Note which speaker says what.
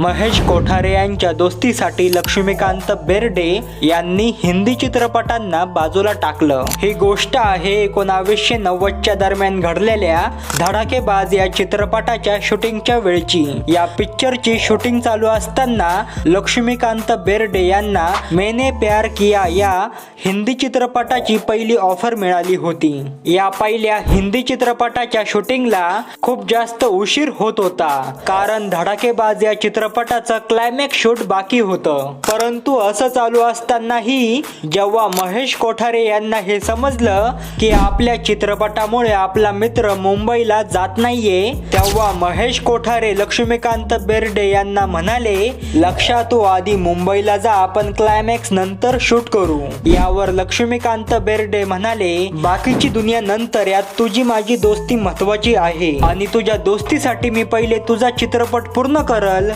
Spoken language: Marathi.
Speaker 1: महेश कोठारे यांच्या दोस्तीसाठी लक्ष्मीकांत बेर्डे यांनी हिंदी चित्रपटांना बाजूला टाकलं. ही गोष्ट आहे एकोणावीसशे नव्वदच्या दरम्यान घडलेल्या धडाकेबाज या चित्रपटाच्या शूटिंगच्या वेळची. या पिक्चरची शूटिंग चालू असताना लक्ष्मीकांत बेर्डे यांना मैंने प्यार किया या हिंदी चित्रपटाची पहिली ऑफर मिळाली होती. या पहिल्या हिंदी चित्रपटाच्या शूटिंगला खूप जास्त उशीर होत होता. कारण धडाकेबाज या चित्रपट चित्रपटाचं क्लायमॅक्स शूट बाकी होतं. परंतु असं चालू असतानाही जेव्हा महेश कोठारे यांना हे समजलं की आपल्या चित्रपटामुळे आपला मित्र मुंबईला जात नाहीये तेव्हा महेश कोठारे लक्ष्मीकांत बेर्डे यांना म्हणाले लक्षात तू आधी मुंबईला जा आपण क्लायमॅक्स नंतर शूट करू. यावर लक्ष्मीकांत बेर्डे म्हणाले बाकीची दुनिया नंतर यात तुझी माझी दोस्ती महत्वाची आहे आणि तुझ्या दोस्तीसाठी मी पहिले तुझा चित्रपट पूर्ण करल.